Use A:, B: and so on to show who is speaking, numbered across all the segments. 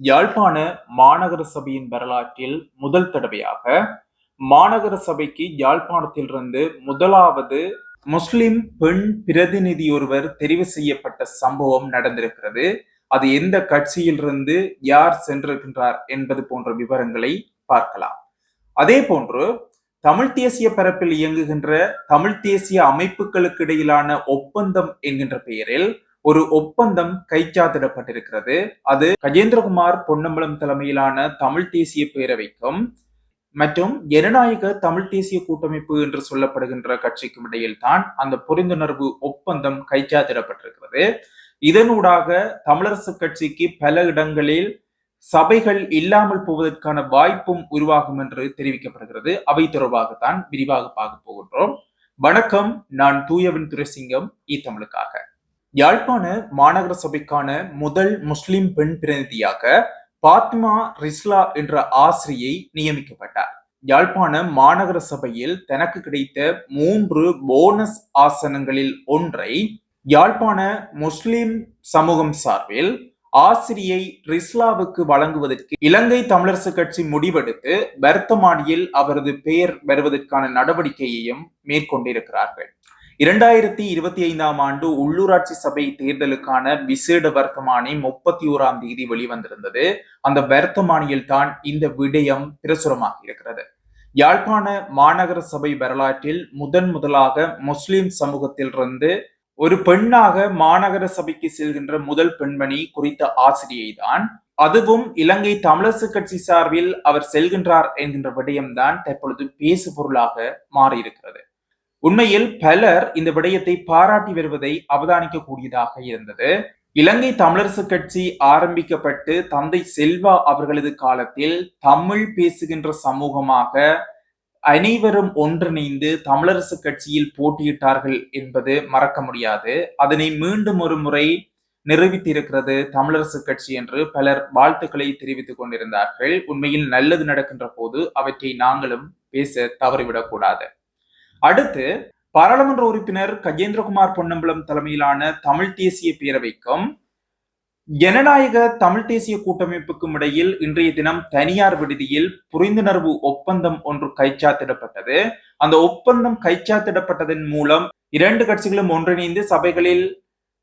A: யாழ்ப்பாண மாநகர சபையின் வரலாற்றில் முதல் தடவையாக மாநகர சபைக்கு யாழ்ப்பாணத்திலிருந்து முதலாவது முஸ்லிம் பெண் பிரதிநிதி ஒருவர் தெரிவு செய்யப்பட்ட சம்பவம் நடந்திருக்கிறது. அது எந்த கட்சியிலிருந்து யார் சென்றிருக்கின்றார் என்பது போன்ற விவரங்களை பார்க்கலாம். அதே போன்று தமிழ் தேசிய பரப்பில் இயங்குகின்ற தமிழ் தேசிய அமைப்புகளுக்கு இடையிலான ஒப்பந்தம் என்கின்ற பெயரில் ஒரு ஒப்பந்தம் கைச்சாத்திடப்பட்டிருக்கிறது. அது கஜேந்திரகுமார் பொன்னம்பலம் தலைமையிலான தமிழ் தேசிய பேரவைக்கும் மற்றும் ஜனநாயக தமிழ் தேசிய கூட்டமைப்பு என்று சொல்லப்படுகின்ற கட்சிக்கும் இடையில் தான் அந்த புரிந்துணர்வு ஒப்பந்தம் கைச்சாத்திடப்பட்டிருக்கிறது. இதனூடாக தமிழரசு கட்சிக்கு பல இடங்களில் சபைகள் இல்லாமல் போவதற்கான வாய்ப்பும் உருவாகும் என்று தெரிவிக்கப்படுகிறது. அவை தொடர்பாகத்தான் விரிவாக பார்க்க போகின்றோம். வணக்கம். நான் தூயவன் துரைசிங்கம். இ தமிழுக்காக. யாழ்ப்பாண மாநகர சபைக்கான முதல் முஸ்லிம் பெண் பிரதிநிதியாக பாத்மா ரிஸ்லா என்ற ஆசிரியை நியமிக்கப்பட்டார். யாழ்ப்பாண மாநகர சபையில் தனக்கு கிடைத்த மூன்று போனஸ் ஆசனங்களில் ஒன்றை யாழ்ப்பாண முஸ்லிம் சமூகம் சார்பில் ஆசிரியை ரிஸ்லாவுக்கு வழங்குவதற்கு இலங்கை தமிழரசு கட்சி முடிவெடுத்து வர்த்தமானியில் அவரது பெயர் வருவதற்கான நடவடிக்கையையும் மேற்கொண்டிருக்கிறார்கள். இரண்டாயிரத்தி இருபத்தி ஐந்தாம் ஆண்டு உள்ளூராட்சி சபை தேர்தலுக்கான விசேட வர்த்தமானி முப்பத்தி ஓராம் தேதி வெளிவந்திருந்தது. அந்த வர்த்தமானியில் தான் இந்த விடயம் பிரசுரமாக இருக்கிறது. யாழ்ப்பாண மாநகர சபை வரலாற்றில் முதன் முதலாக முஸ்லிம் சமூகத்திலிருந்து ஒரு பெண்ணாக மாநகர சபைக்கு செல்கின்ற முதல் பெண்மணி குறித்த ஆசிரியை தான் அதுவும் இலங்கை தமிழரசு கட்சி சார்பில் அவர் செல்கின்றார் என்கின்ற விடயம்தான் தற்பொழுது பேசு பொருளாக மாறியிருக்கிறது. உண்மையில் பலர் இந்த விடயத்தை பாராட்டி வருவதை அவதானிக்க கூடியதாக இருந்தது. இலங்கை தமிழரசு கட்சி ஆரம்பிக்கப்பட்டு தந்தை செல்வா அவர்களது காலத்தில் தமிழ் பேசுகின்ற சமூகமாக அனைவரும் ஒன்றிணைந்து தமிழரசு கட்சியில் போட்டியிட்டார்கள் என்பது மறக்க முடியாது. அதனை மீண்டும் ஒரு முறை நிறுவித்திருக்கிறது தமிழரசு கட்சி என்று பலர் வாழ்த்துக்களை தெரிவித்துக் கொண்டிருந்தார்கள். உண்மையில் நல்லது நடக்கின்ற போது அவற்றை நாங்களும் பேச தவறிவிடக்கூடாது அடுத்து பாராளுமன்ற உறுப்பினர் கஜேந்திரகுமார் பொன்னம்பலம் தலைமையிலான தமிழ் தேசிய பேரவைக்கும் ஜனநாயக தமிழ் தேசிய கூட்டமைப்புக்கும் இடையில் இன்றைய தினம் தனியார் விடுதியில் புரிந்துணர்வு ஒப்பந்தம் ஒன்று கைச்சாத்திடப்பட்டது. அந்த ஒப்பந்தம் கைச்சாத்திடப்பட்டதன் மூலம் இரண்டு கட்சிகளும் ஒன்றிணைந்து சபைகளில்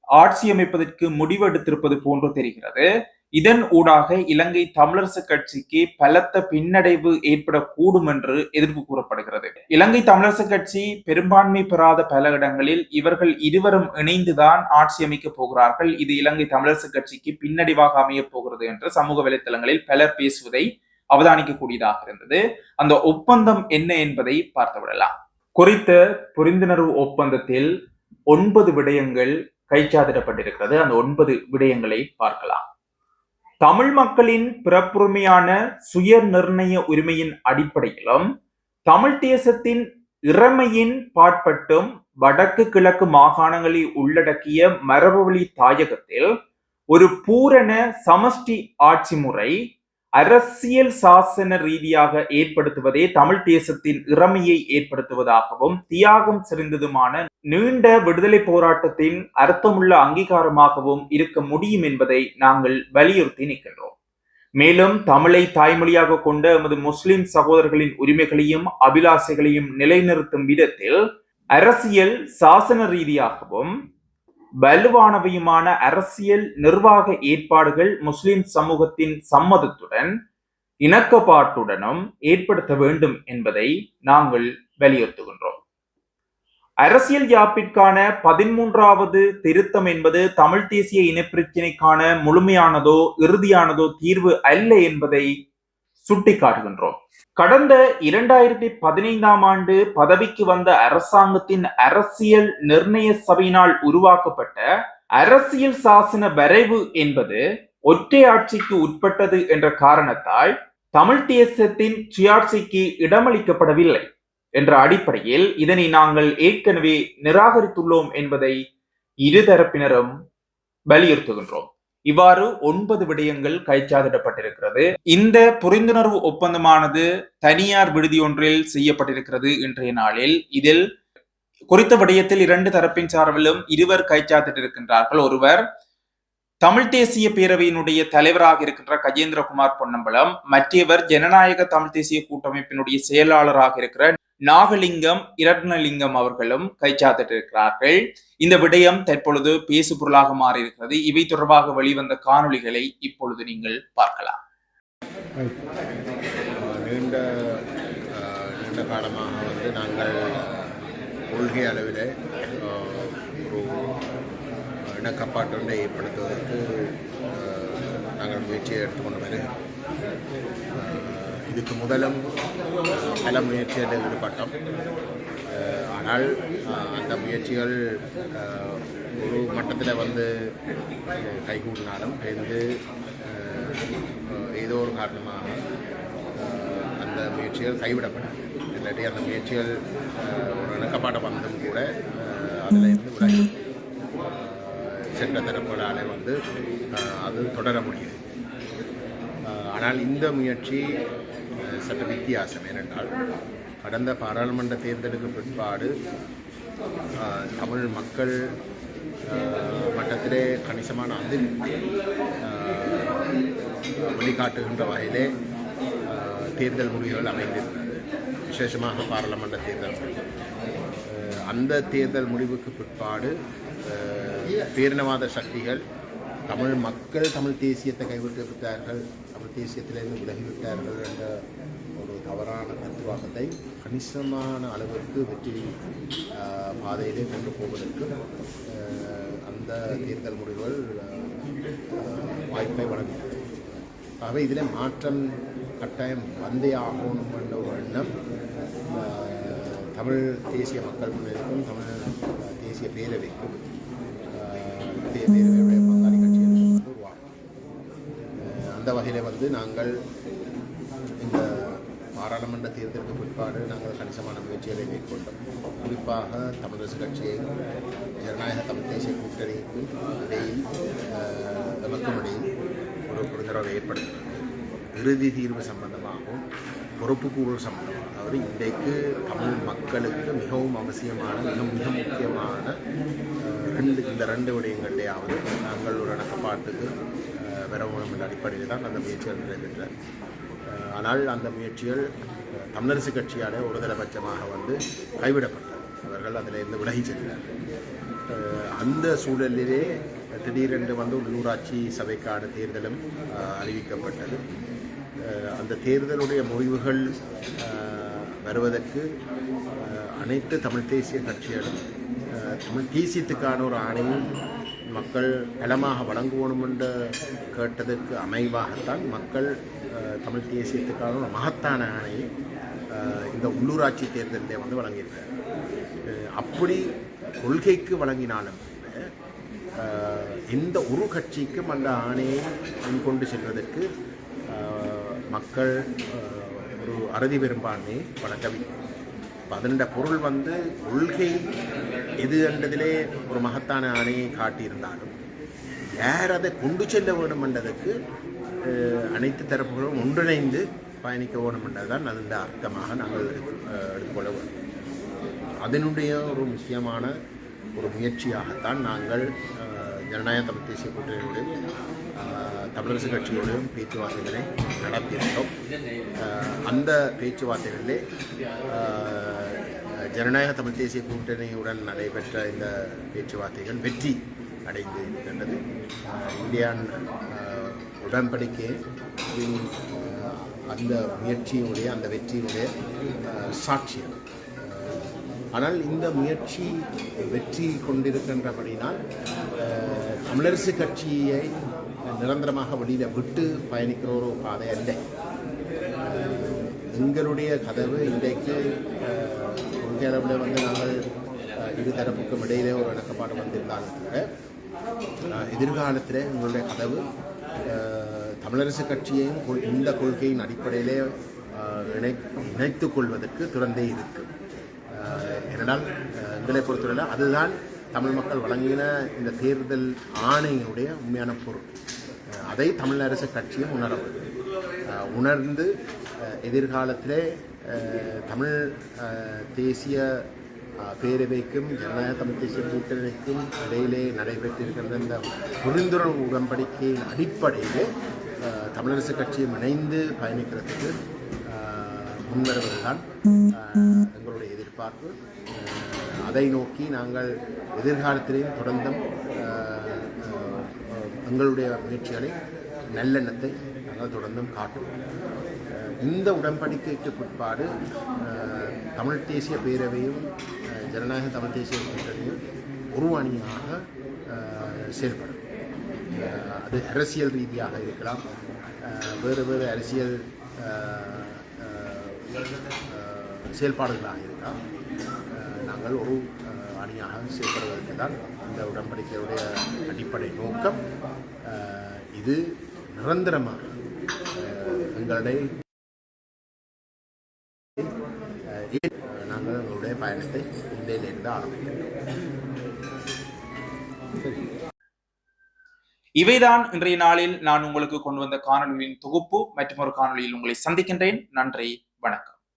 A: ஆட்சி அமைப்பதற்கு முடிவெடுத்திருப்பது போன்று தெரிகிறது. இதன் ஊடாக இலங்கை தமிழரசு கட்சிக்கு பலத்த பின்னடைவு ஏற்படக்கூடும் என்று எதிர்ப்பு கூறப்படுகிறது. இலங்கை தமிழரசு கட்சி பெரும்பான்மை பெறாத பல இடங்களில் இவர்கள் இருவரும் இணைந்துதான் ஆட்சி அமைக்கப் போகிறார்கள். இது இலங்கை தமிழரசு கட்சிக்கு பின்னடைவாக அமையப் போகிறது என்று சமூக வலைத்தளங்களில் பலர் பேசுவதை அவதானிக்கக்கூடியதாக இருந்தது. அந்த ஒப்பந்தம் என்ன என்பதை பார்த்து விடலாம். குறித்த புரிந்துணர்வு ஒப்பந்தத்தில் ஒன்பது விடயங்கள் கைச்சாதிடப்பட்டிருக்கிறது அந்த ஒன்பது விடயங்களை பார்க்கலாம். தமிழ் மக்களின் பிறப்புரிமையான சுய நிர்ணய உரிமையின் அடிப்படையிலும் தமிழ் தேசத்தின் இறமையின் பாட்பட்டும் வடக்கு கிழக்கு மாகாணங்களை உள்ளடக்கிய மரபுவழி தாயகத்தில் ஒரு பூரண சமஷ்டி ஆட்சி முறை அரசியல் சாசன ரீதியாக ஏற்படுத்துவதே தமிழ் தேசத்தின் இறமையை ஏற்படுத்துவதாகவும் தியாகம் சிறந்ததுமான நீண்ட விடுதலை போராட்டத்தின் அர்த்தமுள்ள அங்கீகாரமாகவும் இருக்க முடியும் என்பதை நாங்கள் வலியுறுத்தி நிற்கின்றோம். மேலும் தமிழை தாய்மொழியாக கொண்ட எமது முஸ்லிம் சகோதரர்களின் உரிமைகளையும் அபிலாசைகளையும் நிலைநிறுத்தும் விதத்தில் அரசியல் சாசன ரீதியாகவும் வலுவானவையுமான அரசியல் நிர்வாக ஏற்பாடுகள் முஸ்லிம் சமூகத்தின் சம்மதத்துடன் இணக்கப்பாட்டுடனும் ஏற்படுத்த வேண்டும் என்பதை நாங்கள் வலியுறுத்துகின்றோம். அரசியல் யாப்பிற்கான பதிமூன்றாவது திருத்தம் என்பது தமிழ் தேசிய இனப்பிரச்சினைக்கான முழுமையானதோ இறுதியானதோ தீர்வு அல்ல என்பதை சுட்டிக்காட்டுகின்றோம். கடந்த இரண்டாயிரத்தி பதினைந்தாம் ஆண்டு பதவிக்கு வந்த அரசாங்கத்தின் அரசியல் நிர்ணய சபையினால் உருவாக்கப்பட்ட அரசியல் சாசன வரைவு என்பது ஒற்றை ஆட்சிக்கு உட்பட்டது என்ற காரணத்தால் தமிழ் தேசத்தின் சுயாட்சிக்கு இடமளிக்கப்படவில்லை என்ற அடிப்படையில் இதனை நாங்கள் ஏற்கனவே நிராகரித்துள்ளோம் என்பதை இருதரப்பினரும் வலியுறுத்துகின்றோம். இவ்வாறு ஒன்பது விடயங்கள் கைச்சாதிடப்பட்டிருக்கிறது இந்த புரிந்துணர்வு ஒப்பந்தமானது தனியார் விடுதி ஒன்றில் செய்யப்பட்டிருக்கிறது இன்றைய நாளில். இதில் குறித்த விடயத்தில் இரண்டு தரப்பின் சார்பிலும் இருவர் கைச்சாத்திட்டிருக்கின்றார்கள். ஒருவர் தமிழ் தேசிய பேரவையினுடைய தலைவராக இருக்கின்ற கஜேந்திரகுமார் பொன்னம்பலம் மற்றவர் ஜனநாயக தமிழ் தேசிய கூட்டமைப்பினுடைய செயலாளராக இருக்கிற நாகலிங்கம் இரட்னலிங்கம் அவர்களும் கைச்சாத்திட்டிருக்கிறார்கள் இந்த விடயம் தற்பொழுது பேசு பொருளாக மாறியிருக்கிறது. இவை தொடர்பாக வெளிவந்த காணொளிகளை இப்பொழுது நீங்கள் பார்க்கலாம்.
B: நீண்ட நீண்ட காலமாக வந்து நாங்கள் கொள்கை அளவில் ஒரு இணக்கப்பாட்டொன்றை ஏற்படுத்துவதற்கு அஹ், நாங்கள் முயற்சியை எடுத்துக்கொண்டு வருகிறோம் இதுக்கு முதலும் அஹ், பல முயற்சிகளில் ஈடுபட்டோம். ஆனால் அந்த முயற்சிகள் ஒரு மட்டத்தில் வந்து கைகூடினாலும் சேர்ந்து ஏதோ ஒரு காரணமாக அந்த முயற்சிகள் கைவிடப்பட்டது இல்லாட்டி அந்த முயற்சிகள் ஒரு இணக்கப்பாட்டை வந்தும் கூட அதில் இருந்து விலகி சென்ற தரப்புகளால் வந்து அது தொடர முடியும் ஆனால் இந்த முயற்சி சற்று வித்தியாசம் ஏனென்றால் கடந்த பாராளுமன்ற தேர்தலுக்கு பிற்பாடு தமிழ் மக்கள் மட்டத்திலே கணிசமான அதிருப்தி வழிகாட்டுகின்ற வெளிக்காட்டுகின்ற வகையிலே தேர்தல் முடிவுகள் அமைந்திருந்தது. விசேஷமாக பாராளுமன்ற தேர்தல் அந்த தேர்தல் முடிவுக்கு பிற்பாடு பேரினவாத சக்திகள். தமிழ் மக்கள் தமிழ் தேசியத்தை கைவிட்டு விட்டார்கள் தமிழ் தேசியத்திலிருந்து விலகிவிட்டார்கள் என்ற ஒரு தவறான கருத்துவாக்கத்தை கணிசமான அளவிற்கு வெற்றி பாதையிலே கொண்டு போவதற்கு அந்த தேர்தல் முடிவுகள் வாய்ப்பை வழங்குகிறது. ஆகவே இதில் மாற்றம் கட்டாயம் வந்தே ஆகணும் என்ற ஒரு எண்ணம் தமிழ் தேசிய மக்கள் முன்னேற்கும் தமிழ் தேசிய பேரவைக்கும் அஹ், இந்திய பேரவையுடைய பங்காளி கட்சிகளுக்கும் வந்து அந்த வகையில் வந்து நாங்கள் இந்த பாராளுமன்ற தேர்தலுக்கு பிற்பாடு நாங்கள் கணிசமான முயற்சிகளை மேற்கொண்டோம். குறிப்பாக தமிழரசு கட்சியை ஜனநாயக தமிழ் தேசிய கூட்டணிக்கு இடையில் நமக்கும் இடையில் ஒரு புரிந்துணர்வை ஏற்படுத்தினது இறுதி தீர்வு சம்பந்தமாகவும் பொறுப்புக்கூறல் சம்பளம் அதாவது இன்றைக்கு தமிழ் மக்களுக்கு மிகவும் அவசியமான மிக மிக முக்கியமான ரெண்டு இந்த ரெண்டு விடயங்கள்லேயாவது நாங்கள் ஒரு இணக்கப்பாட்டுக்கு அஹ், வர வேணும் என்ற அடிப்படையில் தான் அந்த முயற்சிகள் நிறைவேற்ற ஆனால் அந்த முயற்சிகள் தமிழரசு கட்சியால் ஒருதலைபட்சமாக வந்து கைவிடப்பட்டது. அவர்கள் அதில் இருந்து விலகி சென்றார்கள். அந்த சூழலிலே திடீரென்று வந்து உள்ளூராட்சி சபைக்கான தேர்தலும் அறிவிக்கப்பட்டது. அந்த தேர்தலுடைய முடிவுகள் வருவதற்கு அனைத்து தமிழ் தேசிய கட்சிகளும் தமிழ் தேசியத்துக்கான ஒரு ஆணையும் மக்கள் பலமாக வழங்குவோம் என்று கேட்டதற்கு அமைவாகத்தான் மக்கள் தமிழ் தேசியத்துக்கான ஒரு மகத்தான ஆணையை இந்த உள்ளூராட்சி தேர்தலிலே வந்து வழங்கியிருக்கார் அப்படி கொள்கைக்கு வழங்கினாலும் எந்த ஒரு கட்சிக்கும் அந்த ஆணையை முன்கொண்டு செல்வதற்கு மக்கள் ஒரு அறுதி பெரும்பான்மையை வழங்கவில்லை. பதினெண்ட அதனுடைய பொருள் வந்து கொள்கை எது என்றதிலே ஒரு மகத்தான ஆணையை காட்டியிருந்தாலும் யார் அதை கொண்டு செல்ல வேண்டும் என்றதுக்கு அனைத்து தரப்புகளும் ஒன்றிணைந்து பயணிக்க வேண்டும் என்றதுதான் அதன் அர்த்தமாக நாங்கள் எடுத்துக்கொள்ள வேண்டும். அதனுடைய ஒரு முக்கியமான ஒரு முயற்சியாகத்தான் நாங்கள் ஜனநாயக தமிழ் தேசிய கூட்டணியோடும் தமிழரசு கட்சியோடும் பேச்சுவார்த்தைகளை நடத்தியிருந்தோம் அந்த பேச்சுவார்த்தைகளிலே ஜனநாயக தமிழ் தேசிய கூட்டணியுடன் நடைபெற்ற இந்த பேச்சுவார்த்தைகள் வெற்றி அடைந்து இருக்கின்றது. இந்தியான் உடன்படிக்கை அந்த முயற்சியினுடைய அந்த வெற்றியினுடைய சாட்சியம் ஆனால் இந்த முயற்சி வெற்றி கொண்டிருக்கின்றபடினால் தமிழரசு கட்சியை நிரந்தரமாக வெளியில் விட்டு பயணிக்கிற ஒரு பாதை அல்ல. எங்களுடைய கதவு இன்றைக்கு அஹ், அளவில் வந்து நாங்கள் இருதரப்புக்கும் இரு தரப்புக்கும் இடையிலே ஒரு இணக்கப்பாடு வந்திருந்தாலும் கூட எதிர்காலத்தில் எங்களுடைய கதவு தமிழரசு கட்சியையும் கொள்- இந்த கொள்கையின் அடிப்படையிலே இணை இணைத்துக் கொள்வதற்கு திறந்தே இருக்குது அஹ், எங்களை பொறுத்தவரையில் அதுதான் தமிழ் மக்கள் வழங்கின இந்த தேர்தல் ஆணையினுடைய உண்மையான பொருள். அதை தமிழ் அரசு கட்சியும் உணரவு. உணர்ந்து எதிர்காலத்திலே தமிழ் தேசிய பேரவைக்கும் ஜனநாயக தமிழ் தேசிய கூட்டணிக்கும் இடையிலே நடைபெற்றிருக்கின்ற இந்த புரிந்துணர்வு உடன்படிக்கையின் அடிப்படையிலே தமிழரசு கட்சியும் இணைந்து பயணிக்கிறதுக்கு முன்வருவதுதான் எங்களுடைய எதிர் எதிர்பார்ப்பு. அதை நோக்கி நாங்கள் எதிர்காலத்திலேயும் தொடர்ந்தும் எங்களுடைய முயற்சிகளை நல்லெண்ணத்தை நாங்கள் தொடர்ந்தும் காட்டுவோம். இந்த உடன்படிக்கைக்கு பிற்பாடு தமிழ் தேசிய பேரவையும் ஜனநாயக தமிழ் தேசிய கூட்டணியும் ஒரு அணியாக செயல்படும். அது அரசியல் ரீதியாக இருக்கலாம். வேறு வேறு அரசியல் செயல்பாடுகளாக இருந்தால் நாங்கள் ஒரு அணியாக செயல்படுவதற்கு தான் இந்த உடன்படிக்கையுடைய அடிப்படை நோக்கம் இது நிரந்தரமாக எங்களுடைய நாங்கள் எங்களுடைய பயணத்தை இந்தியிலிருந்து ஆரம்பிக்கிறோம்.
A: இவைதான் இன்றைய நாளில் நான் உங்களுக்கு கொண்டு வந்த காணொலியின் தொகுப்பு. மற்றும் ஒரு காணொலியில் உங்களை சந்திக்கின்றேன். நன்றி வணக்கம்.